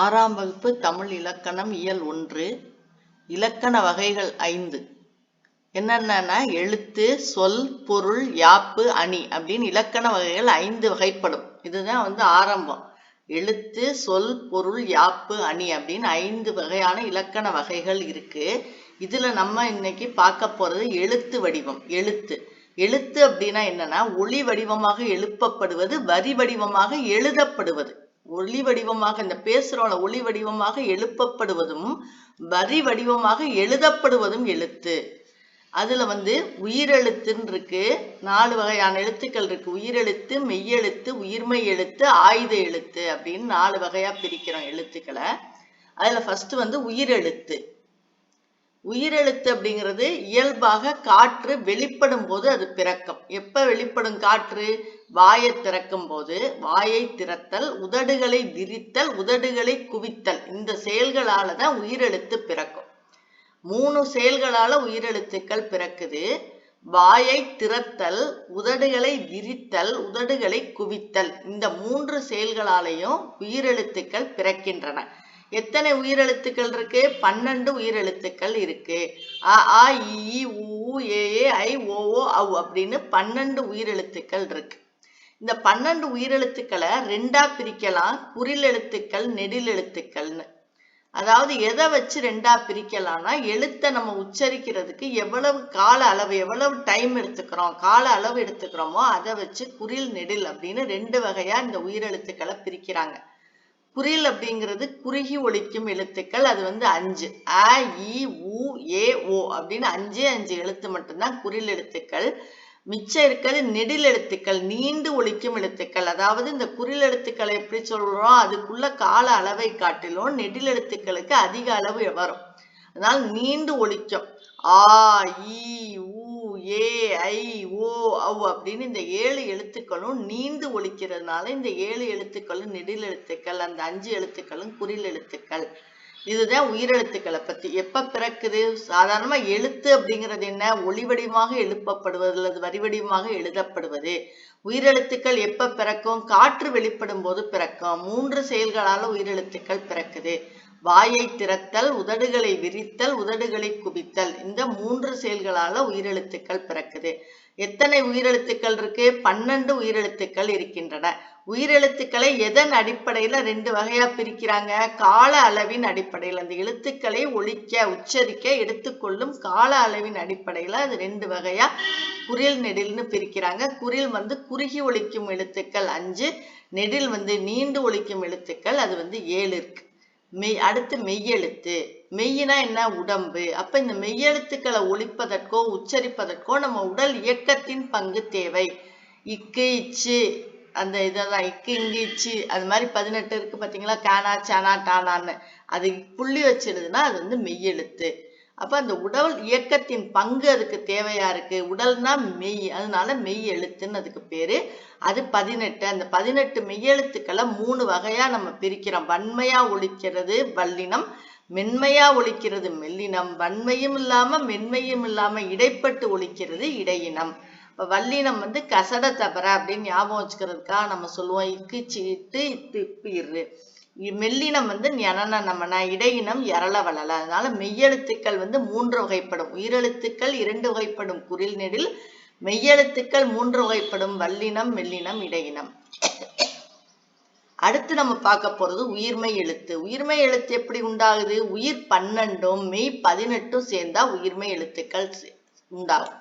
ஆறாம் வகுப்பு தமிழ் இலக்கணம் இயல் ஒன்று இலக்கண வகைகள் ஐந்து. என்னென்னன்னா எழுத்து சொல் பொருள் யாப்பு அணி அப்படின்னு இலக்கண வகைகள் ஐந்து வகைப்படும். இதுதான் வந்து ஆரம்பம். எழுத்து சொல் பொருள் யாப்பு அணி அப்படின்னு ஐந்து வகையான இலக்கண வகைகள் இருக்கு. இதுல நம்ம இன்னைக்கு பார்க்க போறது எழுத்து வடிவம் எழுத்து. எழுத்து அப்படின்னா என்னன்னா ஒளி வடிவமாக எழுப்பப்படுவது வரி வடிவமாக எழுதப்படுவது. ஒளி வடிவமாக இந்த பேசுறோம்ல ஒளி வடிவமாக எழுப்பப்படுவதும் வரி வடிவமாக எழுதப்படுவதும் எழுத்து. அதுல வந்து உயிரெழுத்துன்னு இருக்கு நாலு வகையான எழுத்துக்கள் இருக்கு. உயிரெழுத்து மெய்யெழுத்து உயிர்மை எழுத்து ஆயுத எழுத்து அப்படின்னு நாலு வகையா பிரிக்கிறோம் எழுத்துக்களை. அதுல ஃபர்ஸ்ட் வந்து உயிரெழுத்து. உயிரெழுத்து அப்படிங்கிறது இயல்பாக காற்று வெளிப்படும் போது அது பிறக்கம். எப்ப வெளிப்படும் காற்று? வாயை திறக்கும் போது வாயை திறத்தல் உதடுகளை விரித்தல் உதடுகளை குவித்தல். இந்த செயல்களால தான் உயிரெழுத்து பிறக்கும். மூணு செயல்களால உயிரெழுத்துக்கள் பிறக்குது. வாயை திறத்தல் உதடுகளை விரித்தல் உதடுகளை குவித்தல். இந்த மூன்று செயல்களாலையும் உயிரெழுத்துக்கள் பிறக்கின்றன. எத்தனை உயிரெழுத்துக்கள் இருக்கு? பன்னெண்டு உயிரெழுத்துக்கள் இருக்கு. அ ஆ இ உ ஊ, ஏ ஐ ஓ ஓ அவ் அப்படின்னு பன்னெண்டு உயிரெழுத்துக்கள் இருக்கு. இந்த பன்னெண்டு உயிரெழுத்துக்களை ரெண்டா பிரிக்கலாம். குறில் எழுத்துக்கள் நெடில் எழுத்துக்கள்னு. அதாவது எதை வச்சு ரெண்டா பிரிக்கலாம்னா எழுத்தை நம்ம உச்சரிக்கிறதுக்கு எவ்வளவு கால அளவு எவ்வளவு டைம் எடுத்துக்கிறோம் கால அளவு எடுத்துக்கிறோமோ அதை வச்சு குறில் நெடில் அப்படின்னு ரெண்டு வகையா இந்த உயிரெழுத்துக்களை பிரிக்கிறாங்க. குறில் அப்படிங்கிறது குறுகி ஒழிக்கும் எழுத்துக்கள் அது வந்து அஞ்சு. அ இ உ ஏ ஓ அப்படின்னு அஞ்சே அஞ்சு எழுத்து மட்டும்தான் குறில் எழுத்துக்கள். மிச்சம் இருக்கிறது நெடில் எழுத்துக்கள் நீண்டு ஒழிக்கும் எழுத்துக்கள். அதாவது இந்த குறில் எழுத்துக்களை எப்படி சொல்றோம்? அதுக்குள்ள கால அளவை காட்டிலும் நெடில் எழுத்துக்களுக்கு அதிக அளவு வரும். அதனால் நீண்டு ஒழிக்கும். ஆ இ உ ஏ ஐ ஓ அவ் அப்படின்னு இந்த ஏழு எழுத்துக்களும் நீண்டு ஒழிக்கிறதுனால இந்த ஏழு எழுத்துக்களும் நெடில் எழுத்துக்கள் அந்த அஞ்சு எழுத்துக்களும் குறில் எழுத்துக்கள். இதுதான் உயிரெழுத்துக்களை பத்தி. எப்ப பிறக்குது? சாதாரணமா எழுத்து அப்படிங்கிறது என்ன? ஒளி வடிவமாக எழுப்பப்படுவது அல்லது வரி வடிவமாக எழுதப்படுவது. உயிரெழுத்துக்கள் எப்ப பிறக்கும்? காற்று வெளிப்படும் போது பிறக்கும். மூன்று செயல்களால உயிரெழுத்துக்கள் பிறக்குது. வாயை திறத்தல் உதடுகளை விரித்தல் உதடுகளை குவித்தல். இந்த மூன்று செயல்களால உயிரெழுத்துக்கள் பிறக்குது. எத்தனை உயிரெழுத்துக்கள் இருக்கு? பன்னெண்டு உயிரெழுத்துக்கள் இருக்கின்றன. உயிரெழுத்துக்களை எதன் அடிப்படையில ரெண்டு வகையா பிரிக்கிறாங்க? கால அளவின் அடிப்படையில். அந்த எழுத்துக்களை ஒழிக்க உச்சரிக்க எடுத்துக்கொள்ளும் கால அளவின் அடிப்படையில அது ரெண்டு வகையா குறில் நெடில்னு பிரிக்கிறாங்க. குறில் வந்து குறுகி ஒழிக்கும் எழுத்துக்கள் அஞ்சு நெடில் வந்து நீண்டு ஒழிக்கும் எழுத்துக்கள் அது வந்து ஏழு இருக்கு. மெய் அடுத்து மெய்யெழுத்து. மெய்யினா என்ன? உடம்பு. அப்ப இந்த மெய்யெழுத்துக்களை ஒழிப்பதற்கோ உச்சரிப்பதற்கோ நம்ம உடல் இயக்கத்தின் பங்கு தேவை. இக்கு இச்சு அந்த இதெல்லாம் இக்கு இங்கு இச்சு அது மாதிரி பதினெட்டு இருக்கு பாத்தீங்களா? கேனா சானா டானான்னு. அது புள்ளி வச்சிடுதுன்னா அது வந்து மெய்யெழுத்து. அப்ப அந்த உடல் இயக்கத்தின் பங்கு அதுக்கு தேவையா இருக்கு? உடல்னா மெய். அதனால மெய் எழுத்துன்னு அதுக்கு பேரு. அது பதினெட்டு. அந்த பதினெட்டு மெய்யெழுத்துக்களை மூணு வகையா நம்ம பிரிக்கிறோம். வன்மையா ஒழிக்கிறது வல்லினம் மென்மையா ஒழிக்கிறது மெல்லினம். வன்மையும் இல்லாம மென்மையும் இல்லாம இடைப்பட்டு ஒழிக்கிறது இடையினம். இப்ப வல்லினம் வந்து கசட தபர அப்படின்னு ஞாபகம் வச்சுக்கிறதுக்காக நம்ம சொல்லுவோம். இக்கு சீட்டு இத்து இப்பு இரு மெல்லினம் வந்து நனன நமன இடையினம் எரள வளல அதனால மெய்யெழுத்துக்கள் வந்து மூன்று வகைப்படும். உயிரெழுத்துக்கள் இரண்டு வகைப்படும். குரில் நெடில் மெய்யெழுத்துக்கள் மூன்று வகைப்படும். வல்லினம் மெல்லினம் இடையினம். அடுத்து நம்ம பார்க்க போறது உயிர்மை எழுத்து. உயிர்மை எழுத்து எப்படி உண்டாகுது? உயிர் பன்னெண்டும் மெய் பதினெட்டும் சேர்ந்தா உயிர்மை எழுத்துக்கள் உண்டாகும்.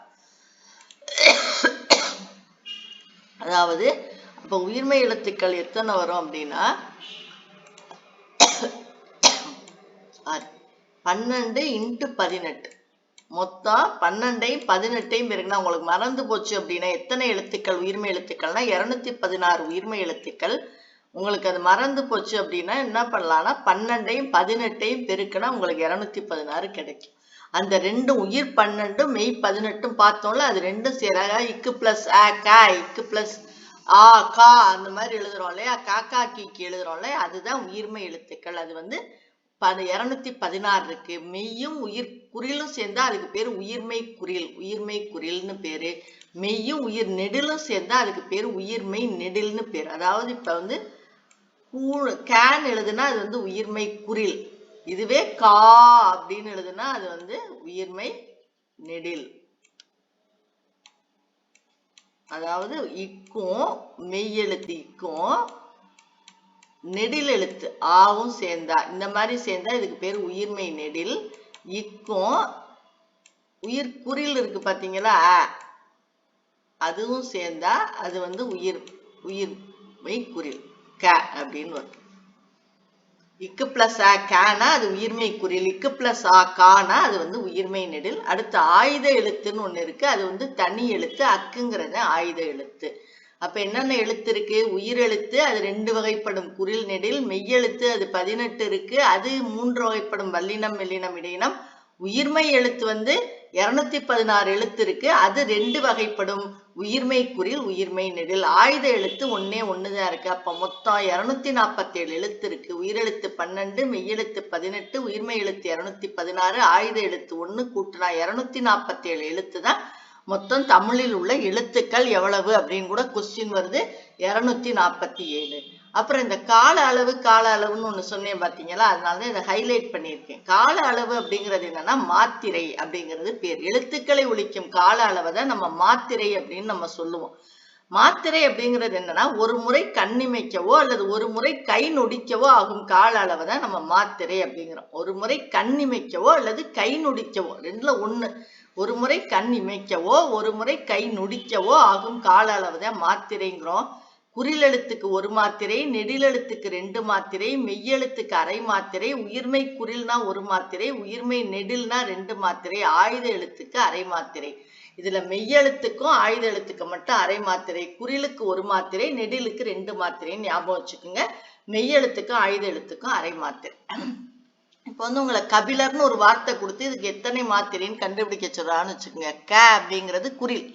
அதாவது அப்ப உயிர்மை எழுத்துக்கள் எத்தனை வரும் அப்படின்னா பன்னெண்டு இன்ட்டு பதினெட்டு. மொத்தம் பன்னெண்டையும் பதினெட்டையும் இருக்குன்னா உங்களுக்கு மறந்து போச்சு அப்படின்னா எத்தனை எழுத்துக்கள்? உயிர்மை எழுத்துக்கள்னா இரநூத்தி பதினாறு உயிர்மை எழுத்துக்கள். உங்களுக்கு அது மறந்து போச்சு அப்படின்னா என்ன பண்ணலாம்னா பன்னெண்டையும் பதினெட்டையும் பெருக்கினா உங்களுக்கு இருநூத்தி பதினாறு கிடைக்கும். அந்த ரெண்டும் உயிர் பன்னெண்டும் மெய் பதினெட்டும் பார்த்தோம்ல அது ரெண்டும் சேராக இக்கு பிளஸ் ஆ கா இக்கு பிளஸ் ஆ கா அந்த மாதிரி எழுதுறோம் இல்லையா? காக்கா கீக்கு எழுதுறோம் இல்லையா? அதுதான் உயிர்மை எழுத்துக்கள். அது வந்து பது இருநூத்தி பதினாறு இருக்கு. மெய்யும் உயிர் குறிலும் சேர்ந்தா அதுக்கு பேர் உயிர்மை குரில் உயிர்மை குரில்னு பேரு. மெய்யும் உயிர் நெடிலும் சேர்ந்தா அதுக்கு பேர் உயிர்மை நெடில்னு பேர். அதாவது இப்ப வந்து கேன் எழுதுனா அது வந்து உயிர்மை குரில் இதுவே கா அப்படின்னு எழுதுனா அது வந்து உயிர்மை நெடில். அதாவது இக்கும் மெய்யெழுத்து இக்கும் நெடில் எழுத்து ஆவும் சேர்ந்தா. இந்த மாதிரி சேர்ந்தா இதுக்கு பேர் உயிர்மை நெடில். இக்கும் உயிர் குறில் இருக்கு பாத்தீங்களா? அ. அதுவும் சேர்ந்தா அது வந்து உயிர் உயிர்மை குறில் க அப்படின்னு வரும். இக்கு பிளஸ் ஆ கேனா அது உயிர்மை குறில் இக்கு பிளஸ் ஆ கானா அது வந்து உயிர்மை நெடில். அடுத்து ஆயுத எழுத்துன்னு ஒண்ணு இருக்கு. அது வந்து தனி எழுத்து அக்குங்கிறது ஆயுத எழுத்து. அப்ப என்னென்ன எழுத்து இருக்கு? உயிர் எழுத்து அது ரெண்டு வகைப்படும். குறில் நெடில் மெய்யெழுத்து அது பதினெட்டு இருக்கு. அது மூன்று வகைப்படும். வல்லினம் மெல்லினம் இடையினம். உயிர்மை எழுத்து வந்து இருநூத்தி பதினாறு எழுத்து இருக்கு. அது ரெண்டு வகைப்படும். உயிர்மை குறில் உயிர்மை நெடில். ஆயுத எழுத்து ஒன்னே ஒண்ணுதான் இருக்கு. அப்ப மொத்தம் இருநூத்தி நாற்பத்தி ஏழு எழுத்து இருக்கு. உயிரெழுத்து பன்னெண்டு மெய்யெழுத்து பதினெட்டு உயிர்மை எழுத்து இருநூத்தி பதினாறு ஆயுத எழுத்து ஒண்ணு கூட்டினா இருநூத்தி நாற்பத்தி ஏழு எழுத்து தான் மொத்தம் தமிழில் உள்ள எழுத்துக்கள் எவ்வளவு அப்படின்னு கூட கொஸ்டின் வருது. இருநூத்தி நாற்பத்தி ஏழு அப்புறம் இந்த கால அளவு கால அளவுன்னு ஒண்ணு சொன்னேன் பாத்தீங்களா? அதனால தான் இதை ஹைலைட் பண்ணியிருக்கேன். கால அளவு அப்படிங்கிறது என்னன்னா மாத்திரை அப்படிங்கிறது பேர். எழுத்துக்களை ஒழிக்கும் கால அளவை தான் நம்ம மாத்திரை அப்படின்னு நம்ம சொல்லுவோம். மாத்திரை அப்படிங்கிறது என்னன்னா ஒரு முறை கண்ணிமைக்கவோ அல்லது ஒரு முறை கை நொடிக்கவோ ஆகும் கால அளவை தான் நம்ம மாத்திரை அப்படிங்கிறோம். ஒரு முறை கண்ணிமைக்கவோ அல்லது கை நொடிக்கவோ ரெண்டுல ஒண்ணு. ஒரு முறை கண் இமைக்கவோ ஒரு முறை கை நொடிக்கவோ ஆகும் கால அளவு தான் மாத்திரைங்கிறோம். குறிலெழுத்துக்கு ஒரு மாத்திரை நெடிலெழுத்துக்கு ரெண்டு மாத்திரை மெய்யெழுத்துக்கு அரை மாத்திரை உயிர்மை குறில்னா ஒரு மாத்திரை உயிர்மை நெடில்னா ரெண்டு மாத்திரை ஆயுத எழுத்துக்கு அரை மாத்திரை. இதுல மெய்யெழுத்துக்கும் ஆயுத எழுத்துக்கு மட்டும் அரை மாத்திரை குறிலுக்கு ஒரு மாத்திரை நெடிலுக்கு ரெண்டு மாத்திரைன்னு ஞாபகம் வச்சுக்கோங்க. மெய்யெழுத்துக்கும் ஆயுத எழுத்துக்கும் அரை மாத்திரை. இப்போ வந்து உங்களை கபிலர்னு ஒரு வார்த்தை கொடுத்து இதுக்கு எத்தனை மாத்திரைன்னு கண்டுபிடிக்க சொல்றான்னு வச்சுக்கோங்க. க அப்படிங்கிறது குறில்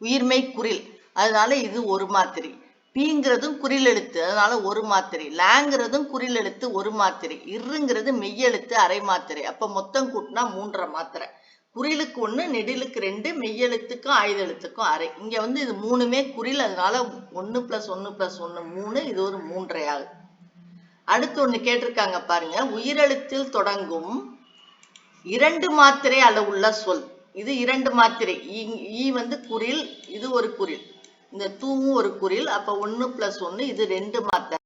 உயிர்மை குறில் அதனால இது ஒரு மாத்திரை. பீங்கிறதும் குறில் எழுத்து. அதனால ஒரு மாத்திரை. லாங்கிறதும் குறில் எழுத்து ஒரு மாத்திரை. இருங்கிறது மெய்யெழுத்து அரை மாத்திரை. அப்ப மொத்தம் கூட்டினா மூன்றரை மாத்திரை. குறிலுக்கு ஒண்ணு நெடிலுக்கு ரெண்டு மெய்யெழுத்துக்கும் ஆயுதெழுத்துக்கும் அரை. இங்க வந்து இது மூணுமே குறில் அதனால ஒன்னு பிளஸ் ஒன்னு பிளஸ் ஒன்னு மூணு இது ஒரு மூன்றரை ஆகுது அடுத்து ஒண்ணு கேட்டிருக்காங்க பாருங்க. உயிரெழுத்தில் தொடங்கும் இரண்டு மாத்திரை அளவுள்ள சொல். இது இரண்டு மாத்திரை. ஈ- ஈ வந்து குறில் இது ஒரு குறில் இந்த தூவும் ஒரு குறில் அப்ப ஒண்ணு பிளஸ் ஒண்ணு இது ரெண்டு மாத்திரை.